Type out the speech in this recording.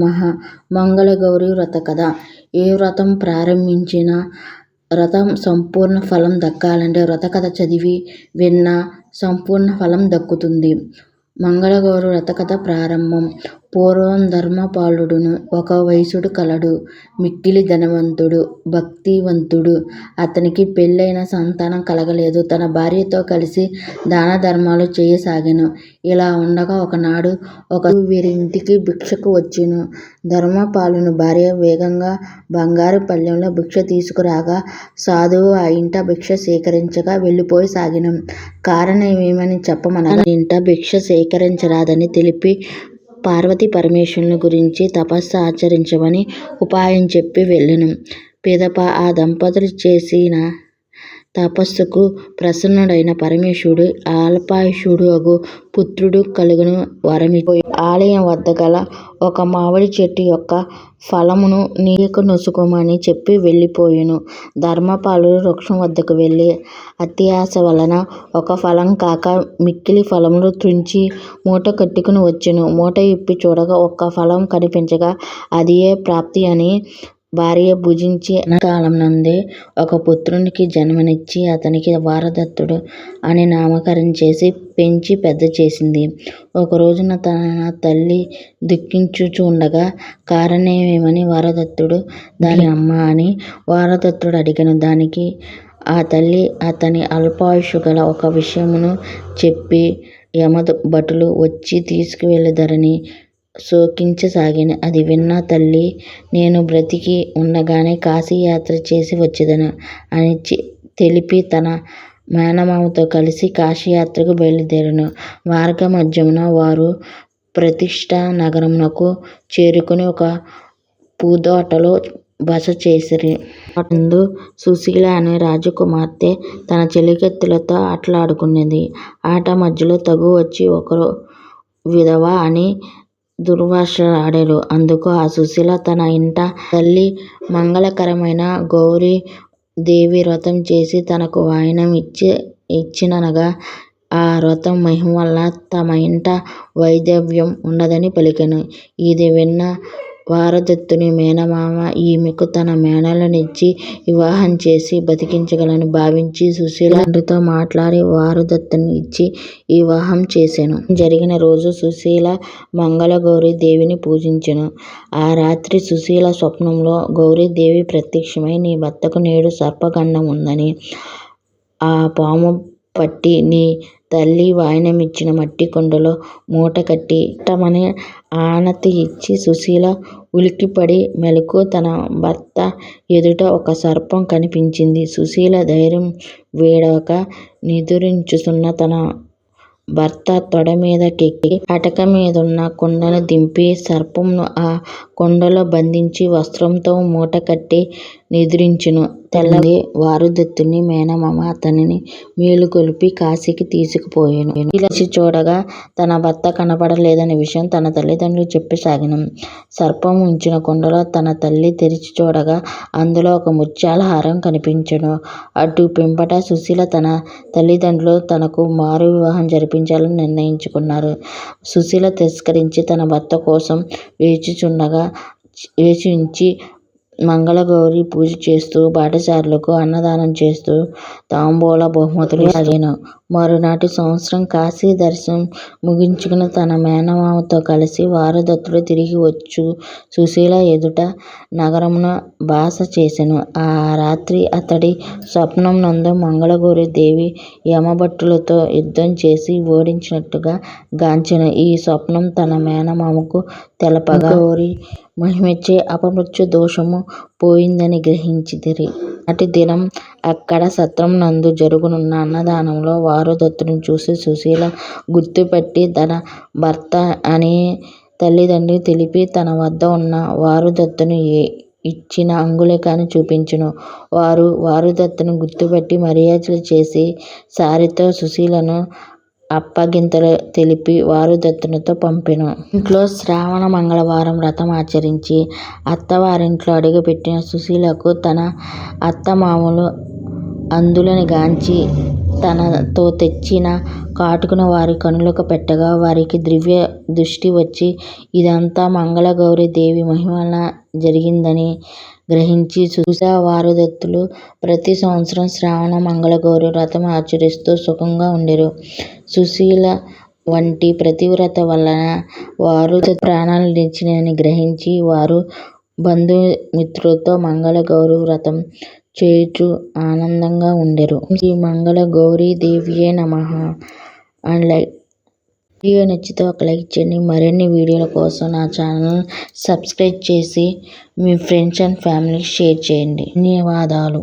మహా మంగళగౌరి వ్రత కథ ఏ వ్రతం ప్రారంభించినా వ్రతం సంపూర్ణ ఫలం దక్కాలంటే వ్రత కథ చదివి విన్నా సంపూర్ణ ఫలం దక్కుతుంది. మంగళగౌరి వ్రతకథ ప్రారంభం పూర్వం ధర్మపాలుడును ఒక వైశ్యుడు కలడు. మిక్కిలి ధనవంతుడు, భక్తివంతుడు. అతనికి పెళ్ళయినా సంతానం కలగలేదు. తన భార్యతో కలిసి దానధర్మాలు చేయసాగెను. ఇలా ఉండగా ఒకనాడు ఒక సాధువు వీరింటికి భిక్షకు వచ్చెను. ధర్మపాలుని భార్య వేగంగా బంగారు పళ్ళెంలో భిక్ష తీసుకురాగా సాధువు ఆ ఇంట భిక్ష స్వీకరించక వెళ్ళిపోసాగెను. కారణమేమని చెప్పమనగా ఆ ఇంట భిక్ష స్వీకరించరాదని తెలిపి పార్వతీ పరమేశ్వరుని గురించి తపస్సు ఆచరించమని ఉపాయం చెప్పి వెళ్ళెను. పిదప ఆ దంపతులు చేసిన తపస్సుకు ప్రసన్నుడైన పరమేశ్వరుడు అల్పాయుష్కుడగు పుత్రుడు కలుగును వరమిచ్చి ఆలయం వద్ద గల ఒక మామిడి చెట్టు యొక్క ఫలమును నీకు నొసగుమని చెప్పి వెళ్ళిపోయెను. ధర్మపాలుడు వృక్షం వద్దకు వెళ్ళి అత్యాశ వలన ఒక ఫలం కాక మిక్కిలి ఫలములు త్రుంచి మూట కట్టుకుని వచ్చెను. మూట విప్పి చూడగా ఒక్క ఫలం కనిపించగా అదియే ప్రాప్తి అని భార్య భుజించి నుండే ఒక పుత్రునికి జన్మనిచ్చి అతనికి వారదత్తుడు అని నామకరణం చేసి పెంచి పెద్దచేసింది. చేసింది ఒకరోజున తన తల్లి దుఃఖించుచుండగా కారణమేమని వారదత్తుడు దానికి అమ్మా అని వారదత్తుడు అడిగెను. దానికి ఆ తల్లి అతని అల్పాయుష్షుగల ఒక విషయమును చెప్పి యమభటులు వచ్చి తీసుకువెళ్ళుదురని శోకించసాగెను. అది విన్న తల్లి నేను బ్రతికి ఉండగానే కాశీయాత్ర చేసి వచ్చేదను అని తెలిపి తన మేనమామతో కలిసి కాశీయాత్రకు బయలుదేరెను. మార్గమధ్యమున వారు ప్రతిష్ఠా నగరమునకు చేరుకుని ఒక పూదోటలో బస చేసిరి. ఆ సుశీల అనే రాజకుమార్తె తన చెలికత్తెలతో ఆటలాడుకొన్నది. ఆట మధ్యలో తగు వచ్చి ఒకరు విధవ అని దుర్భాషలాడారు. అందుకు ఆ సుశీల తన ఇంట తల్లి మంగళకరమైన గౌరీ దేవి వ్రతం చేసి తనకు వాయినం ఇచ్చిననగా ఆ వ్రతం మహిమవలన తమ ఇంట వైధవ్యం ఉండదని పలికెను. ఇది విన్న వారదత్తుని మేనమామ ఈమెకు తన మేనల్లునిచ్చి వివాహం చేసి బతికించగలనని భావించి సుశీల తండ్రితో మాట్లాడి వారదత్తుని ఇచ్చి వివాహం చేసెను. వివాహం జరిగిన రోజు సుశీల మంగళగౌరి దేవిని పూజించెను. ఆ రాత్రి సుశీల స్వప్నంలో గౌరీదేవి ప్రత్యక్షమై నీ భర్తకు నేడు సర్పగండం ఉందని ఆ పాము పట్టి నీ తల్లి వాయినమిచ్చిన మట్టి కుండలో మూటకట్టి ఇట్టమని ఆనతి ఇచ్చి సుశీల ఉలిక్కిపడి మెలకు తన భర్త ఎదుట ఒక సర్పం కనిపించింది. సుశీల ధైర్యం విడవక నిదురించుచున్న తన భర్త తొడమీద కెక్కి ఉన్న కుండను దింపి సర్పంను ఆ కుండలో బంధించి వస్త్రంతో మూటకట్టి నిద్రించును. తెల్లవారింది. వరదత్తుని మేనమామ అతనిని మేలుకొలిపి కాశీకి తీసుకుపోయెను. సుశీల లేచి చూడగా తన భర్త కనబడలేదన్న విషయం తన తల్లిదండ్రులకు చెప్పసాగెను. సర్పము ఉంచిన కుండలో తన తల్లి తెరిచి చూడగా అందులో ఒక ముత్యాల హారం కనిపించెను. అటు పిమ్మట సుశీల తన తల్లిదండ్రులు తనకు మారు వివాహం జరిపించాలని నిర్ణయించుకున్నారు. సుశీల తిరస్కరించి తన భర్త కోసం వేచియుంచి మంగళగౌరి పూజ చేస్తూ బాటసారులకు అన్నదానం చేస్తూ తాంబూల బహుమతులు మరునాటి సంవత్సరం కాశీ దర్శనం ముగించుకుని తన మేనమామతో కలిసి వరదత్తుడు తిరిగి వచ్చు సుశీల ఎదుట నగరమున బస చేసెను. ఆ రాత్రి అతడి స్వప్నమునందు మంగళగౌరీ దేవి యమభటులతో యుద్ధం చేసి ఓడించినట్టుగా గాంచెను. ఈ స్వప్నం తన మేనమామకు తెలుపగా మంగళగౌరీ మహిమచే అపమృత్యు దోషము పోయిందని గ్రహించిదిరి మరునాటి దినం అక్కడి జరుగునున్న అన్నదానంలో వారు దత్తుని చూసి సుశీల గుర్తుపట్టి తన భర్త అని తల్లిదండ్రులకు తెలిపి తన వద్ద ఉన్న వారుదత్తును ఇచ్చిన అంగుళీకాన్ని చూపించెను. వారు వారుదత్తును గుర్తుపట్టి మర్యాదలు చేసి సారెతో సుశీలను అప్పగింతలు తెలిపి వారు దత్తునితో పంపెను. ఇంట్లో శ్రావణ మంగళవారం వ్రతం ఆచరించి అత్తవారింట్లో అడుగుపెట్టిన సుశీలకు తన అత్తమామలు అంధులని గాంచి తనతో తెచ్చిన కాటుకను వారి కనులకు పెట్టగా వారికి దివ్య దృష్టి వచ్చి ఇదంతా మంగళగౌరీ దేవి మహిమన జరిగిందని గ్రహించి సుశీలావారధులు ప్రతి సంవత్సరం శ్రావణ మంగళగౌరి వ్రతం ఆచరిస్తూ సుఖంగా ఉండరు సుశీల వంటి పతివ్రత వలన వారు ప్రాణాలు నిలిచాయని గ్రహించి వారు బంధుమిత్రులతో మంగళగౌరి వ్రతం చేయుచు ఆనందంగా ఉండెడిరి. దేవియే శ్రీ అండ్ నమః వీడియో నచ్చితే ఒక లైక్ చేయండి. మరిన్ని వీడియోల కోసం నా ఛానల్ సబ్స్క్రైబ్ చేసి మీ ఫ్రెండ్స్ అండ్ ఫ్యామిలీకి షేర్ చేయండి. ధన్యవాదాలు.